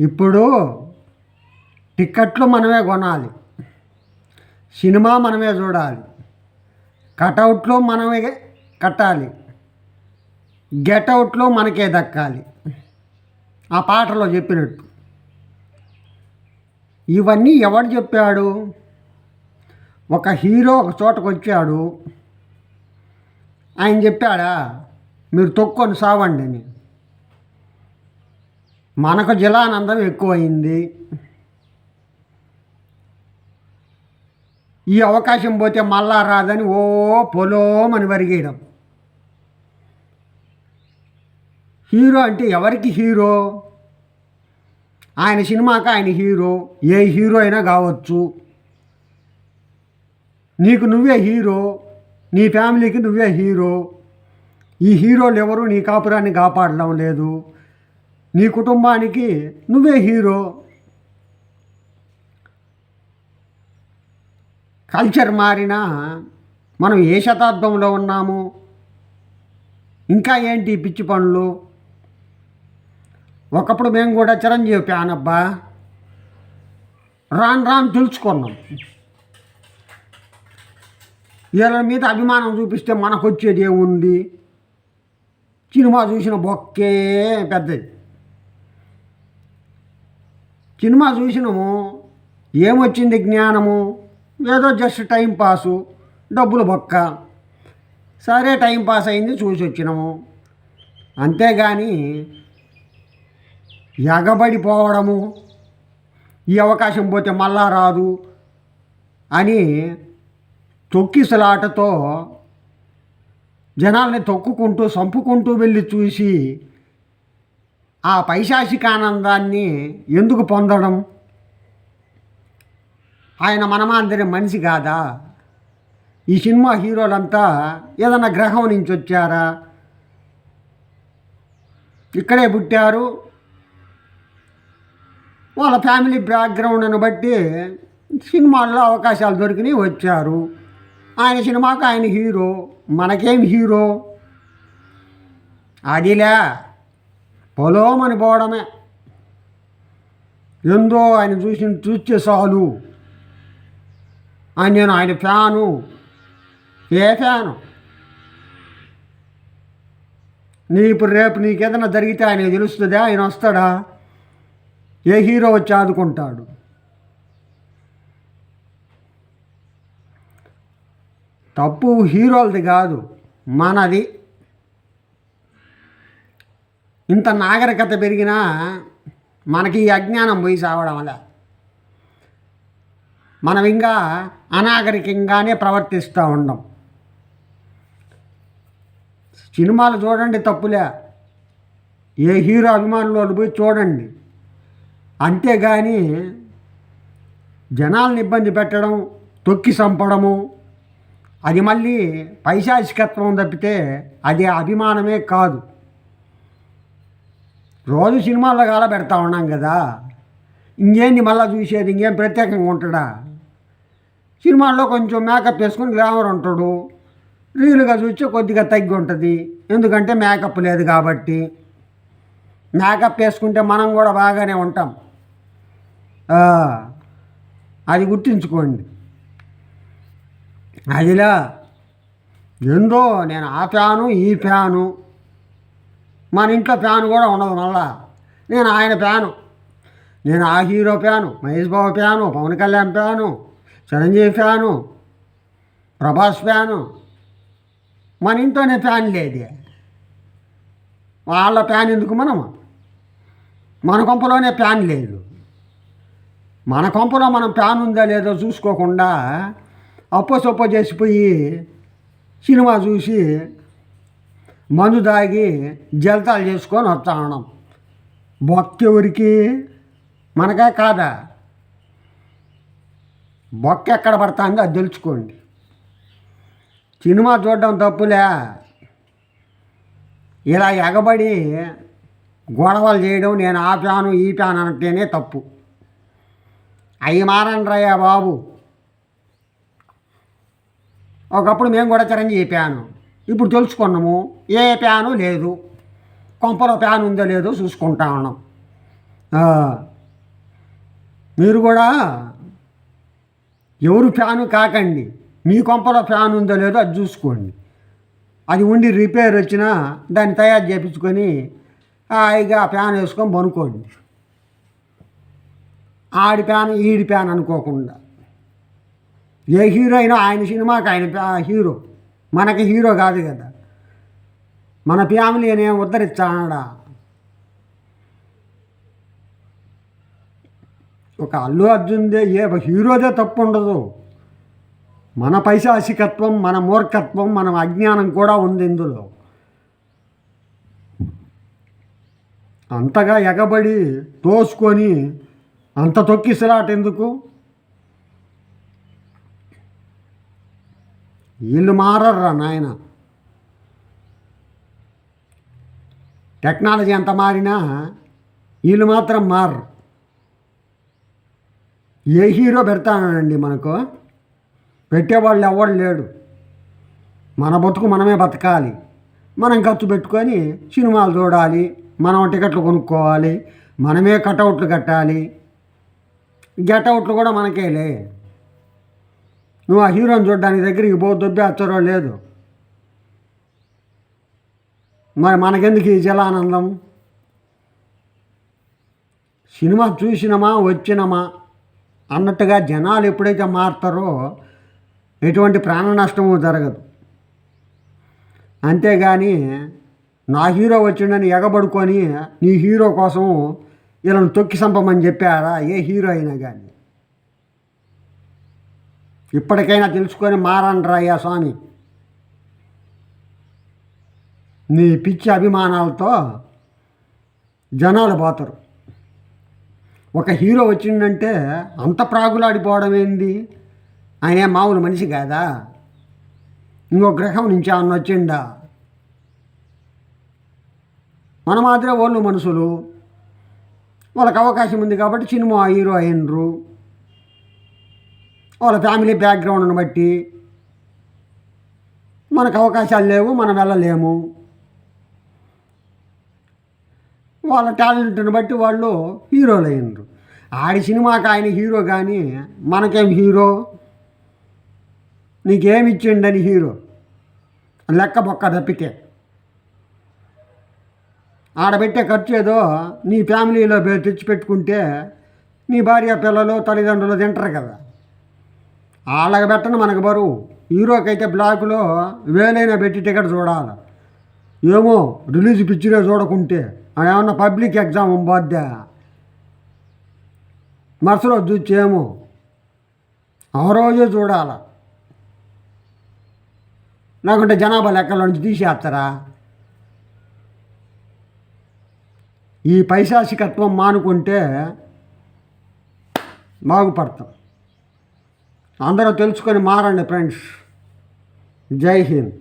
ఇప్పుడు టిక్కెట్లు మనమే కొనాలి. సినిమా మనమే చూడాలి. కటౌట్లు మనమే కట్టాలి. గెటౌట్లు మనకే దక్కాలి. ఆ పాటలో చెప్పినట్టు. ఇవన్నీ ఎవడు చెప్పాడు? ఒక హీరో ఒక చోటకు వచ్చాడు. ఆయన చెప్పాడా? మీరు తొక్కొని సావండి అని. మనకు జలానందం ఎక్కువైంది. ఈ అవకాశం పోతే మళ్ళా రాదని ఓ పొలోమని వరిగేయడం. హీరో అంటే ఎవరికి హీరో? ఆయన సినిమాకి ఆయన హీరో ఏ హీరో అయినా కావచ్చు. నీకు నువ్వే హీరో నీ ఫ్యామిలీకి నువ్వే హీరో. ఈ హీరోలు ఎవరు? నీ కాపురాన్ని కాపాడడం లేదు. నీ కుటుంబానికి నువ్వే హీరో. కల్చర్ మారినా మనం ఏ శతాబ్దంలో ఉన్నాము? ఇంకా ఏంటి పిచ్చి పనులు? ఒకప్పుడు మేము కూడా చిరంజీవి ఫ్యాన్ అబ్బా. రాను రాను తెలుసుకున్నాం. వీళ్ళ మీద అభిమానం చూపిస్తే మనకు వచ్చేది ఏముంది? సినిమా చూసిన బొక్కే పెద్దది. సినిమా చూసినాము ఏమొచ్చింది జ్ఞానము? ఏదో జస్ట్ టైం పాసు డబ్బులు బొక్క. సరే టైం పాస్ అయింది చూసి వచ్చినాము. అంతేగాని ఎగబడిపోవడము ఈ అవకాశం పోతే మళ్ళా రాదు అని తొక్కిసలాటతో జనాల్ని తొక్కుకుంటూ సంపుకుంటూ వెళ్ళి చూసి ఆ పైశాచికానందాన్ని ఎందుకు పొందడం? ఆయన మనమాందరి మనిషి కాదా? ఈ సినిమా హీరోలంతా ఏదైనా గ్రహం నుంచి వచ్చారా? ఇక్కడే పుట్టారు. వాళ్ళ ఫ్యామిలీ బ్యాక్గ్రౌండ్ని బట్టి సినిమాల్లో అవకాశాలు దొరికినాయి వచ్చారు. ఆయన సినిమాకు ఆయన హీరో. మనకేం హీరో? అదిలే. పొలోమని పోవడమే. ఎందో ఆయన చూసి చూస్తే చాలు. ఆయన నేను ఆయన ఫ్యాను ఏ ఫ్యాను? నీ ఇప్పుడు రేపు నీకేదైనా జరిగితే ఆయన తెలుస్తుందా? ఆయన వస్తాడా? ఏ హీరో వచ్చి ఆదుకుంటాడు? తప్పు హీరోలది కాదు మనది. ఇంత నాగరికత పెరిగినా మనకి ఈ అజ్ఞానం పోయి సావడం వల్ల. మనం ఇంకా అనాగరికంగానే ప్రవర్తిస్తూ ఉండం. సినిమాలు చూడండి తప్పులే. ఏ హీరో అభిమానులు పోయి చూడండి. అంతేగాని జనాల్ని ఇబ్బంది పెట్టడం తొక్కి చంపడము అది మళ్ళీ పైశాచికత్వం తప్పితే అది అభిమానమే కాదు. రోజు సినిమాల్లో కాల పెడతా ఉన్నాం కదా. ఇంకేంది మళ్ళీ చూసేది? ఇంకేం ప్రత్యేకంగా ఉంటాడా? సినిమాల్లో కొంచెం మేకప్ వేసుకొని గ్లామర్ ఉంటాడు. రీలుగా చూస్తే కొద్దిగా తగ్గి ఉంటుంది. ఎందుకంటే మేకప్ లేదు కాబట్టి. మేకప్ వేసుకుంటే మనం కూడా బాగానే ఉంటాం. అది గుర్తుంచుకోండి. అదిలా ఎందో నేను ఆ ఫ్యాను ఈ ఫ్యాను మన ఇంట్లో ఫ్యాన్ కూడా ఉండదు మళ్ళా. నేను ఆయన ఫ్యాను నేను ఆ hero fan Mahesh Babu fan Pawan Kalyan fan Chiranjeevi fan Prabhas fan మన ఇంట్లోనే ఫ్యాన్ లేదు. వాళ్ళ ఫ్యాన్ ఎందుకు మనం మన కొంపలోనే ఫ్యాన్ లేదు. మన కొంపలో మనం ఫ్యాన్ ఉందా లేదో చూసుకోకుండా అప్పో సొప్పో చేసిపోయి సినిమా చూసి మందు తాగి జలతాలు చేసుకొని వస్తా ఉన్నాం. బొక్కెవరికి? మనకే కాదా? బొక్క ఎక్కడ పడుతుందో అది తెలుసుకోండి. సినిమా చూడడం తప్పులే. ఇలా ఎగబడి గొడవలు చేయడం నేను ఆ ఫ్యాను ఈ ఫ్యాన్ అనటేనే తప్పు. అవి మారండ్రయ్యా బాబు. ఒకప్పుడు మేము కూడా చిరంజీవి ప్యాను ఇప్పుడు తెలుసుకున్నాము ఏ ఫ్యాను లేదు. కొంపలో ఫ్యాన్ ఉందో లేదో చూసుకుంటా ఉన్నాం. మీరు కూడా ఎవరు ఫ్యాను కాకండి. మీ కొంపలో ఫ్యాన్ ఉందో లేదో అది చూసుకోండి. అది ఉండి రిపేర్ వచ్చినా దాన్ని తయారు చేయించుకొని హాయిగా ఫ్యాన్ వేసుకొని పనుకోండి. ఆడి ఫ్యాన్ ఈడి ఫ్యాన్ అనుకోకుండా. ఏ హీరో అయినా ఆయన సినిమాకి ఆయన హీరో. మనకి హీరో కాదు కదా. మన ఫ్యామిలీ అనే ఉద్ధరించాడా ఒక అల్లు అర్జున్దే ఏ హీరోదే తప్పు ఉండదు మన పైశాసికత్వం మన మూర్ఖత్వం మన అజ్ఞానం కూడా ఉంది ఇందులో. అంతగా ఎగబడి తోసుకొని అంత తొక్కిసలాట ఎందుకు వీళ్ళు మారర్రా నాయన? టెక్నాలజీ ఎంత మారినా వీళ్ళు మాత్రం మారరు. ఏ హీరో పెడతానండి మనకు? పెట్టేవాళ్ళు ఎవడు లేడు. మన బతుకు మనమే బతకాలి. మనం ఖర్చు పెట్టుకొని సినిమాలు చూడాలి మనం టికెట్లు కొనుక్కోవాలి మనమే కటౌట్లు కట్టాలి. గెటౌట్లు కూడా మనకేలే. నువ్వు ఆ హీరోని చూడడానికి దగ్గరికి పో దొబ్బే అచ్చరో లేదు. మరి మనకెందుకు ఈ జలానందం? సినిమా చూసినమా వచ్చినమా? అన్నట్టుగా జనాలు ఎప్పుడైతే మారుతారో ఎటువంటి ప్రాణ నష్టము జరగదు. అంతేగాని నా హీరో వచ్చిండని ఎగబడుకొని నీ హీరో కోసం వీళ్ళని తొక్కి సంపమని చెప్పారా? ఏ హీరో అయినా కానీ ఇప్పటికైనా తెలుసుకొని మారండ్రాయ్యా స్వామి. నీ పిచ్చి అభిమానాలతో జనాలు పోతారు. ఒక హీరో వచ్చిందంటే అంత ప్రాగులాడిపోవడం ఏంది? ఆయన మామూలు మనిషి కాదా? ఇంకో గ్రహం నుంచి ఆయన వచ్చిండా? మన మాదిరే వాళ్ళు మనుషులు వాళ్ళకి అవకాశం ఉంది కాబట్టి సినిమా హీరో అయినరు. వాళ్ళ ఫ్యామిలీ బ్యాక్గ్రౌండ్ని బట్టి మనకు అవకాశాలు లేవు మనం వెళ్ళలేము. వాళ్ళ టాలెంట్ని బట్టి వాళ్ళు హీరోలు అయినరు. ఆడి సినిమాకి ఆయన హీరో కానీ మనకేం హీరో? నీకేమి ఇచ్చిండని హీరో? లెక్క బొక్క తప్పితే. ఆడబెట్టే ఖర్చు ఏదో నీ ఫ్యామిలీలో తెచ్చిపెట్టుకుంటే నీ భార్య పిల్లలు తల్లిదండ్రులు తింటారు కదా. వాళ్ళకి పెట్టను మనకు బరువు. హీరోకైతే బ్లాకులో బ్లాక్లో వేలైనా పెట్టి టికెట్ చూడాలి. ఏమో రిలీజ్ పిక్చరే చూడకుంటే ఏమన్నా పబ్లిక్ ఎగ్జామ్ పోద్దా మరుసలో చూచేమో ఆ రోజే చూడాల. లేకుంటే జనాభా లెక్కల నుంచి తీసేస్తారా? ఈ పైశాసికత్వం మానుకుంటే బాగుపడతాం. అందరూ తెలుసుకొని మారండి ఫ్రెండ్స్. జై హింద్.